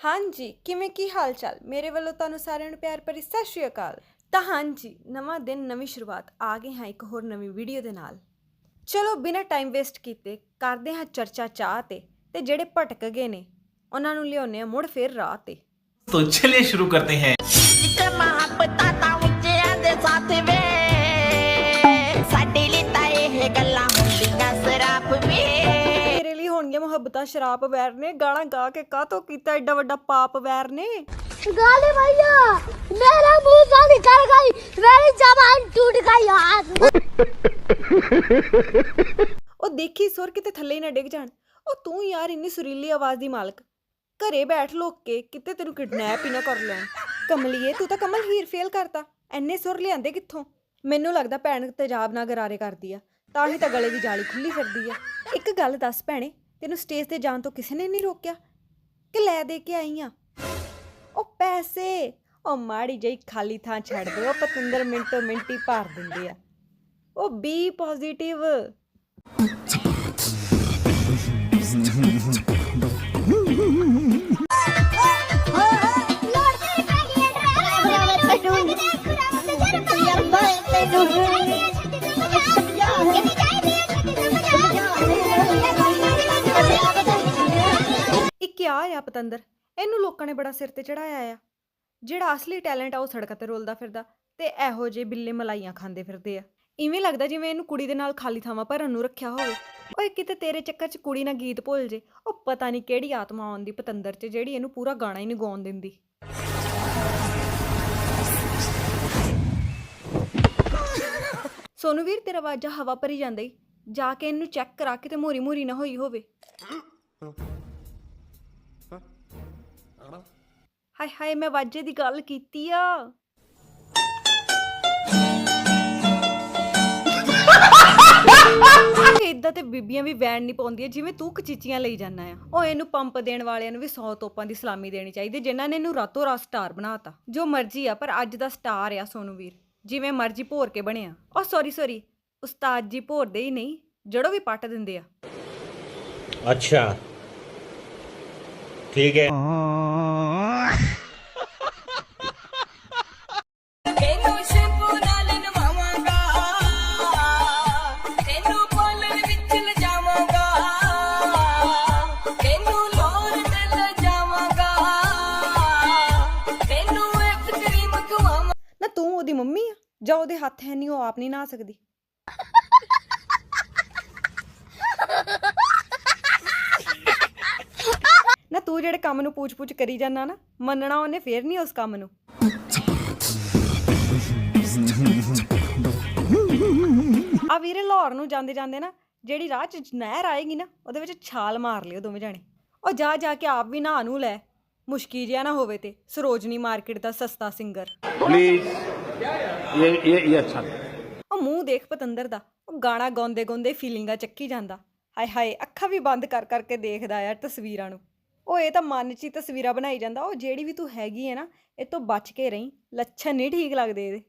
ਹਾਂਜੀ ਕਿਵੇਂ ਕੀ ਹਾਲ ਚਾਲ ਮੇਰੇ ਵੱਲੋਂ ਤੁਹਾਨੂੰ ਸਾਰਿਆਂ ਨੂੰ ਪਿਆਰ ਭਰੀ ਸਤਿ ਸ਼੍ਰੀ ਅਕਾਲ ਤਾਂ ਹਾਂਜੀ ਨਵਾਂ ਦਿਨ ਨਵੀਂ ਸ਼ੁਰੂਆਤ ਆ ਗਏ ਹਾਂ ਇੱਕ ਹੋਰ ਨਵੀਂ ਵੀਡੀਓ ਦੇ ਨਾਲ ਚਲੋ ਬਿਨਾਂ ਟਾਈਮ ਵੇਸਟ ਕੀਤੇ ਕਰਦੇ ਹਾਂ ਚਰਚਾ ਚਾਹ ਤੇ ਤੇ ਜਿਹੜੇ ਭਟਕ ਗਏ ਨੇ ਉਹਨਾਂ ਨੂੰ ਲਿਆਉਂਦੇ ਆ ਮੁੜ ਫੇਰ ਰਾਹ ਤੇ तो चलिए शुरू करते हैं ਜਿੱਥੇ ਮੁਹੱਬਤਾਂ ਕੀਤਾ ਸ਼ਰਾਪ ਵੈਰ ਨੇ ਗਾਲਾਂ ਗਾ ਕੇ ਕਾਤੋਂ ਕੀਤਾ ਐਡਾ ਵੱਡਾ ਪਾਪ ਵੈਰ ਨੇ? ਗਾਲੀ ਭਈਆ ਮੇਰਾ ਮੂੰਹ ਤਾਂ ਨਿਕਲ ਗਈ ਮੇਰੀ ਜ਼ਬਾਨ ਟੁੱਟ ਗਈ ਆਸ ਉਹ ਦੇਖੀ ਸੁਰ ਕਿਤੇ ਥੱਲੇ ਨਾ ਡਿੱਗ ਜਾਣ। ਉਹ ਤੂੰ ਯਾਰ ਇੰਨੀ ਸੁਰੀਲੀ ਆਵਾਜ਼ ਦੀ ਮਾਲਕ। ਘਰੇ ਬੈਠ ਲੋਕ ਕੇ ਕਿਤੇ ਤੈਨੂੰ ਕਿਡਨੈਪ ਹੀ ਨਾ ਕਰ ਲੈਣ। ਕਮਲੀਏ ਤੂੰ ਤਾਂ ਕਮਲ ਹੀਰ ਫੇਲ ਕਰਤਾ। ਐਨੇ ਸੁਰ ਲਿਆਂਦੇ ਕਿੱਥੋਂ? ਮੈਨੂੰ ਲੱਗਦਾ ਭੈਣ ਤੇਜਾਬ ਨਾਲ ਗਰਾਰੇ ਕਰਦੀ ਆ ਤਾਂ ਹੀ ਤਾਂ ਗਲੇ ਦੀ ਜਾਲੀ ਖੁੱਲੀ ਫਿਰਦੀ ਆ। ਇੱਕ ਗੱਲ ਦੱਸ ਭੈਣੇ ਤੈਨੂੰ ਸਟੇਜ ਤੇ ਜਾਣ ਤੋਂ ਕਿਸੇ ਨੇ ਨਹੀਂ ਰੋਕਿਆ? ਕਿ ਲੈ ਦੇ ਕੇ ਆਈ ਆ? ਉਹ ਪੈਸੇ! ਉਹ ਮਾੜੀ ਜਿਹੀ ਖਾਲੀ ਥਾਂ ਛੱਡ ਦਿਓ ਪਤੰਦਰ ਮਿੰਟੋ ਮਿੰਟੀ ਭਰ ਦਿੰਦੇ ਆ। ਉਹ ਬੀ ਪੋਜ਼ਿਟਿਵ। ਪਤੰਦਰ, ਇਹਨੂੰ ਲੋਕਾਂ ਨੇ ਬੜਾ ਸਿਰ ਤੇ ਚੜਾਇਆ ਆ। ਜਿਹੜਾ ਅਸਲੀ ਟੈਲੈਂਟ ਆ, ਉਹ ਸੜਕਾਂ ਤੇ ਰੋਲਦਾ ਫਿਰਦਾ ਤੇ ਇਹੋ ਜਿਹੇ ਬਿੱਲੇ ਮਲਾਈਆਂ ਖਾਂਦੇ ਫਿਰਦੇ ਆ। ਇਵੇਂ ਲੱਗਦਾ ਜਿਵੇਂ ਇਹਨੂੰ ਕੁੜੀ ਦੇ ਨਾਲ ਖਾਲੀ ਥਾਵਾਂ ਭਰਨ ਨੂੰ ਰੱਖਿਆ ਹੋਵੇ। ਓਏ, ਕਿਤੇ ਤੇਰੇ ਚੱਕਰ 'ਚ ਕੁੜੀ ਨਾ ਗੀਤ ਭੁੱਲ ਜੇ, ਉਹ ਪਤਾ ਨਹੀਂ ਕਿਹੜੀ ਆਤਮਾ ਆਉਂਦੀ ਪਤੰਦਰ 'ਚ, ਜਿਹੜੀ ਇਹਨੂੰ ਪੂਰਾ ਗਾਣਾ ਹੀ ਨਹੀਂ ਗਾਉਣ ਦਿੰਦੀ। ਸੋਨੂ ਵੀਰ, ਤੇਰਾ ਵਾਜਾ ਹਵਾ ਭਰੀ ਜਾਂਦਾ ਈ। ਜਾ ਕੇ ਇਹਨੂੰ ਚੈੱਕ ਕਰਾ ਕੇ ਤੇ ਮੋਰੀ ਮੋਰੀ ਨਾ ਹੋਈ ਹੋਵੇ। ਹਨਾ? ਹਾਏ ਹਾਏ ਮੈਂ ਵਾਜੇ ਦੀ ਗੱਲ ਕੀਤੀ ਆ। ਇਦਾਂ ਤੇ ਬੀਬੀਆਂ ਵੀ ਵੈਣ ਨਹੀਂ ਪਾਉਂਦੀਆਂ ਜਿਵੇਂ ਤੂੰ ਕਚੀਚੀਆਂ ਲਈ ਜਾਂਦਾ ਆ। ਉਹ ਇਹਨੂੰ ਪੰਪ ਦੇਣ ਵਾਲਿਆਂ ਨੂੰ ਵੀ 100 ਤੋਪਾਂ ਦੀ ਸਲਾਮੀ ਦੇਣੀ ਚਾਹੀਦੀ ਜਿਨ੍ਹਾਂ ਨੇ ਇਹਨੂੰ ਰਾਤੋਂ ਰਾਤ ਸਟਾਰ ਬਣਾਤਾ। ਜੋ ਮਰਜ਼ੀ ਆ ਪਰ ਅੱਜ ਦਾ ਸਟਾਰ ਆ ਸੋਨੂ ਵੀਰ ਜਿਵੇਂ ਮਰਜ਼ੀ ਭੋਰ ਕੇ ਬਣਿਆ ਉਹ ਸੌਰੀ ਸੌਰੀ ਉਸਤਾਦ ਜੀ ਭੋਰ ਦੇ ਹੀ ਨਹੀਂ ਜੜੋ ਵੀ ਪੱਟ ਦਿੰਦੇ ਆ। ਅੱਛਾ। ਠੀਕ ਹੈ। ਜਾਂ ਉਹਦੇ ਹੱਥ ਹੈ ਨਹੀਂ, ਉਹ ਆਪ ਨਹੀਂ ਨਹਾ ਸਕਦੀ। ਨਾ ਤੂੰ ਜਿਹੜੇ ਕੰਮ ਨੂੰ ਪੂਛ-ਪੂਛ ਕਰੀ ਜਾਂਦਾ ਨਾ, ਮੰਨਣਾ ਉਹਨੇ ਫੇਰ ਨਹੀਂ ਉਸ ਕੰਮ ਨੂੰ। ਆ ਵੀਰੇ ਲਾਹੌਰ ਨੂੰ ਜਾਂਦੇ ਜਾਂਦੇ ਨਾ, ਜਿਹੜੀ ਰਾਹ 'ਚ ਨਹਿਰ ਆਏਗੀ ਨਾ, ਉਹਦੇ ਵਿੱਚ ਛਾਲ ਮਾਰ ਲਿਓ ਦੋਵੇਂ ਜਾਣੇ। ਉਹ ਜਾ ਜਾ ਕੇ ਆਪ ਵੀ ਨਹਾ ਨੂੰ ਲੈ, ਮੁਸ਼ਕੀ ਜਿਆ ਨਾ ਹੋਵੇ ਤੇ, ਸਰੋਜਨੀ ਮਾਰਕੀਟ ਦਾ ਸਸਤਾ ਸਿੰਗਰ। ਪਲੀਜ਼ ਇਹ ਇਹ ਅੱਛਾ ਉਹ ਮੂੰਹ ਦੇਖ ਪਤੰਦਰ ਦਾ, ਉਹ ਗਾਣਾ ਗਾਉਂਦੇ ਗਾਉਂਦੇ ਫੀਲਿੰਗਾਂ ਚੱਕੀ ਜਾਂਦਾ। ਹਾਏ ਹਾਏ, ਅੱਖਾਂ ਵੀ ਬੰਦ ਕਰ ਕਰਕੇ ਦੇਖਦਾ ਯਾਰ ਤਸਵੀਰਾਂ ਨੂੰ। ਉਹ ਇਹ ਤਾਂ ਮਨ 'ਚ ਹੀ ਤਸਵੀਰਾਂ ਬਣਾਈ ਜਾਂਦਾ, ਉਹ ਜਿਹੜੀ ਵੀ ਤੂੰ ਹੈਗੀ ਹੈ ਨਾ, ਇਹ ਤੋਂ ਬਚ ਕੇ ਰਹੀਂ। ਲੱਛਣ ਨਹੀਂ ਠੀਕ ਲੱਗਦੇ ਇਹਦੇ।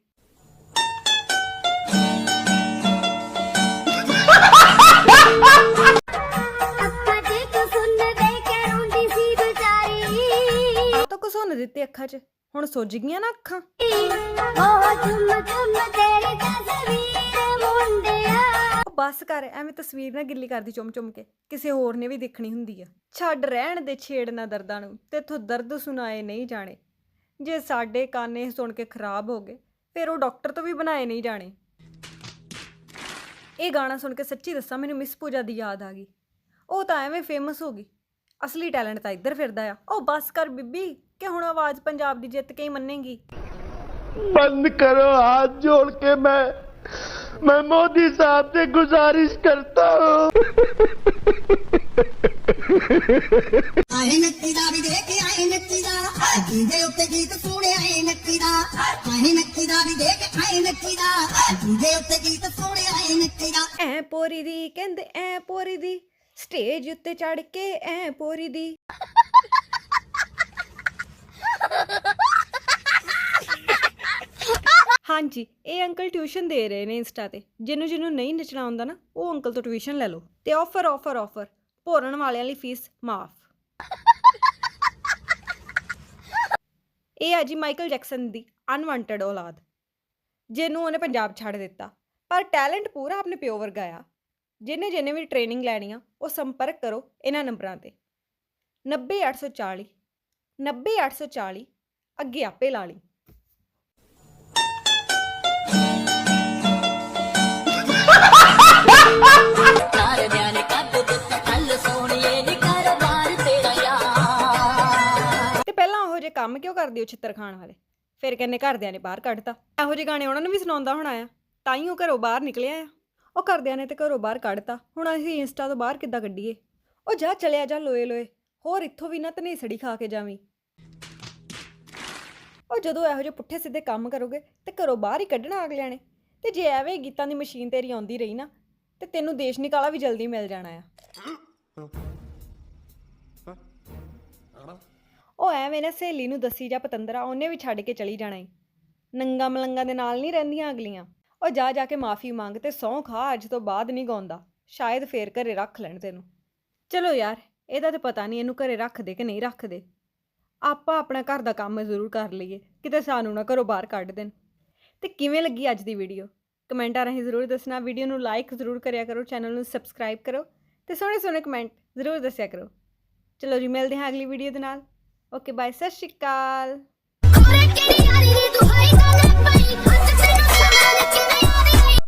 ਅੱਖਾਂ 'ਚ? ਹੁਣ ਸੁੱਜ ਗਈਆਂ ਨਾ ਅੱਖਾਂ? ਉਹ ਬਸ ਕਰ, ਐਵੇਂ ਤਸਵੀਰ ਨਾ ਗਿੱਲੀ ਕਰਦੀ ਚੁੰਮ ਚੁੰਮ ਕੇ। ਕਿਸੇ ਹੋਰ ਨੇ ਵੀ ਦੇਖਣੀ ਹੁੰਦੀ ਆ। ਛੱਡ ਰਹਿਣ ਦੇ ਛੇੜ ਨਾ ਦਰਦਾਂ ਨੂੰ ਤੇਥੋਂ ਦਰਦ ਸੁਣਾਏ ਨਹੀਂ ਜਾਣੇ। ਜੇ ਸਾਡੇ ਕਾਨੇ ਸੁਣ ਕੇ ਖਰਾਬ ਹੋ ਗਏ, ਫਿਰ ਉਹ ਡਾਕਟਰ ਤੋਂ ਵੀ ਬਣਾਏ ਨਹੀਂ ਜਾਣੇ। ਇਹ ਗਾਣਾ ਸੁਣ ਕੇ ਸੱਚੀ ਦੱਸਾਂ, ਮੈਨੂੰ ਮਿਸ ਪੂਜਾ ਦੀ ਯਾਦ ਆ ਗਈ। ਉਹ ਤਾਂ ਐਵੇਂ ਫੇਮਸ ਹੋ ਗਈ। ਅਸਲੀ ਟੈਲੈਂਟ ਤਾਂ ਇੱਧਰ ਫਿਰਦਾ ਆ। ਉਹ ਬਸ ਕਰ ਬੀਬੀ। ਕਿ ਹੁਣ ਆਵਾਜ਼ ਪੰਜਾਬ ਦੀ ਜਿੱਤ ਕੇ ਹੀ ਮੰਨੇਗੀ बंद करो हाथ जोड़ के मैं मैं मोदी साहब से गुजारिश करता हूँ ਆਏ ਨੱਚੀ ਦਾ ਵੀ ਦੇਖ ਆਏ ਨੱਚੀ ਦਾ ਜਿਹਦੇ ਉੱਤੇ ਗੀਤ ਸੁਣੇ ਆਏ ਨੱਚੀ ਦਾ ਆਏ ਨੱਚੀ ਦਾ ਵੀ ਦੇਖ ਆਏ ਨੱਚੀ ਦਾ ਜਿਹਦੇ ਉੱਤੇ ਗੀਤ ਸੁਣੇ ਆਏ ਨੱਚੀ ਦਾ ਐ ਪੋਰੀ ਦੀ ਕਹਿੰਦੇ ਐ ਪੋਰੀ ਦੀ ਸਟੇਜ ਉੱਤੇ ਚੜ ਕੇ ਐ ਪੋਰੀ ਦੀ ਹਾਂਜੀ, ਇਹ ਅੰਕਲ ਟਿਊਸ਼ਨ ਦੇ ਰਹੇ ਨੇ ਇੰਸਟਾ ਤੇ। ਜਿਹਨੂੰ ਜਿਹਨੂੰ ਨਹੀਂ ਨੱਚਣਾ ਆਉਂਦਾ ਨਾ, ਉਹ ਅੰਕਲ ਤੋਂ ਟਿਊਸ਼ਨ ਲੈ ਲਓ। ਤੇ ਆਫਰ ਆਫਰ ਆਫਰ ਭੋਰਨ ਵਾਲਿਆਂ ਲਈ ਫੀਸ ਮਾਫ। ਇਹ ਆ ਜੀ ਮਾਈਕਲ ਜੈਕਸਨ ਦੀ ਅਨਵਾਂਟਡ ਔਲਾਦ। ਜਿਹਨੂੰ ਉਹਨੇ ਪੰਜਾਬ ਛੱਡ ਦਿੱਤਾ। ਪਰ ਟੈਲੈਂਟ ਪੂਰਾ ਆਪਣੇ ਪਿਓ ਵਰਗਾ ਆ। ਜਿਹਨੇ ਜਿਹਨੇ ਵੀ ਟ੍ਰੇਨਿੰਗ ਲੈਣੀ ਆ, ਉਹ ਸੰਪਰਕ ਕਰੋ ਇਹਨਾਂ ਨੰਬਰਾਂ ਤੇ। 90840 90840 ਅੱਗੇ ਆਪੇ ਲਾ ਲਈ। ਤੇ ਪਹਿਲਾਂ ਉਹੋ ਜਿਹੇ ਕੰਮ ਕਿਉਂ ਕਰਦੇ ਹੋ ਛਿੱਤਰ ਖਾਣ ਵਾਲੇ? ਫਿਰ ਕਹਿੰਦੇ ਘਰਦਿਆਂ ਨੇ ਬਾਹਰ ਕੱਢਤਾ। ਇਹੋ ਜਿਹੇ ਗਾਣੇ ਉਹਨਾਂ ਨੂੰ ਵੀ ਸੁਣਾਉਂਦਾ ਹੋਣਾ ਆ। ਤਾਂ ਹੀ ਉਹ ਘਰੋਂ ਬਾਹਰ ਨਿਕਲਿਆ ਆ। ਉਹ ਘਰਦਿਆਂ ਨੇ ਤੇ ਘਰੋਂ ਬਾਹਰ ਕੱਢਤਾ। ਹੁਣ ਅਸੀਂ ਇੰਸਟਾ ਤੋਂ ਬਾਹਰ ਕਿੱਦਾਂ ਕੱਢੀਏ? ਉਹ ਜਾ ਚਲਿਆ ਜਾ ਲੋਏ ਲੋਏ ਹੋਰ ਇੱਥੋਂ ਵੀ ਨਾ ਤਨੇਸੜੀ ਖਾ ਕੇ ਜਾਵੀਂ। ਜਦੋਂ ਇਹੋ ਜਿਹੇ ਪੁੱਠੇ ਸਿੱਧੇ ਕੰਮ ਕਰੋਗੇ ਤੇ ਘਰੋਂ ਬਾਹਰ ਹੀ ਕੱਢਣਾ ਅਗਲਿਆਂ ਨੇ। ਤੇ ਜੇ ਐਵੇਂ ਗੀਤਾਂ ਦੀ ਮਸ਼ੀਨ ਤੇਰੀ ਆਉਂਦੀ ਰਹੀ ਨਾ, ਤੇ ਤੈਨੂੰ ਦੇਸ਼ ਨਿਕਾਲਾ ਵੀ ਜਲਦੀ ਮਿਲ ਜਾਣਾ ਆ। ਉਹ ਐਵੇਂ ਨਾ ਸਹੇਲੀ ਨੂੰ ਦੱਸੀ ਜਾ ਪਤੰਦਰਾ, ਉਹਨੇ ਵੀ ਛੱਡ ਕੇ ਚਲੀ ਜਾਣਾ ਈ। ਨੰਗਾ ਮਲੰਗਾ ਦੇ ਨਾਲ ਨਹੀਂ ਰਹਿੰਦੀਆਂ ਅਗਲੀਆਂ। ਉਹ ਜਾ ਜਾ ਕੇ ਮਾਫੀ ਮੰਗ ਤੇ ਸਹੁੰ ਖਾ, ਅੱਜ ਤੋਂ ਬਾਅਦ ਨਹੀਂ ਗਾਉਂਦਾ। ਸ਼ਾਇਦ ਫੇਰ ਘਰੇ ਰੱਖ ਲੈਣ ਤੈਨੂੰ। ਚਲੋ ਯਾਰ, ਇਹਦਾ ਤੇ ਪਤਾ ਨਹੀਂ ਇਹਨੂੰ ਘਰੇ ਰੱਖਦੇ ਕਿ ਨਹੀਂ ਰੱਖਦੇ। ਆਪਾਂ ਆਪਣਾ ਘਰ ਦਾ ਕੰਮ ਜ਼ਰੂਰ ਕਰ ਲਈਏ, ਕਿਤੇ ਸਾਨੂੰ ਨਾ ਘਰੋਂ ਬਾਹਰ ਕੱਢ ਦੇਣ। ਤੇ ਕਿਵੇਂ ਲੱਗੀ ਅੱਜ ਦੀ ਵੀਡੀਓ ਕਮੈਂਟਾਂ ਰਾਹੀਂ ਜ਼ਰੂਰ ਦੱਸਣਾ ਵੀਡੀਓ ਨੂੰ ਲਾਈਕ ਜ਼ਰੂਰ ਕਰਿਆ ਕਰੋ ਚੈਨਲ ਨੂੰ ਸਬਸਕ੍ਰਾਈਬ ਕਰੋ ਤੇ ਸੋਹਣੇ ਸੋਹਣੇ ਕਮੈਂਟ ਜ਼ਰੂਰ ਦੱਸਿਆ ਕਰੋ। ਚਲੋ ਜੀ, ਮਿਲਦੇ ਹਾਂ ਅਗਲੀ ਵੀਡੀਓ ਦੇ ਨਾਲ। ਓਕੇ ਬਾਏ ਸਤਿ ਸ਼੍ਰੀ ਅਕਾਲ।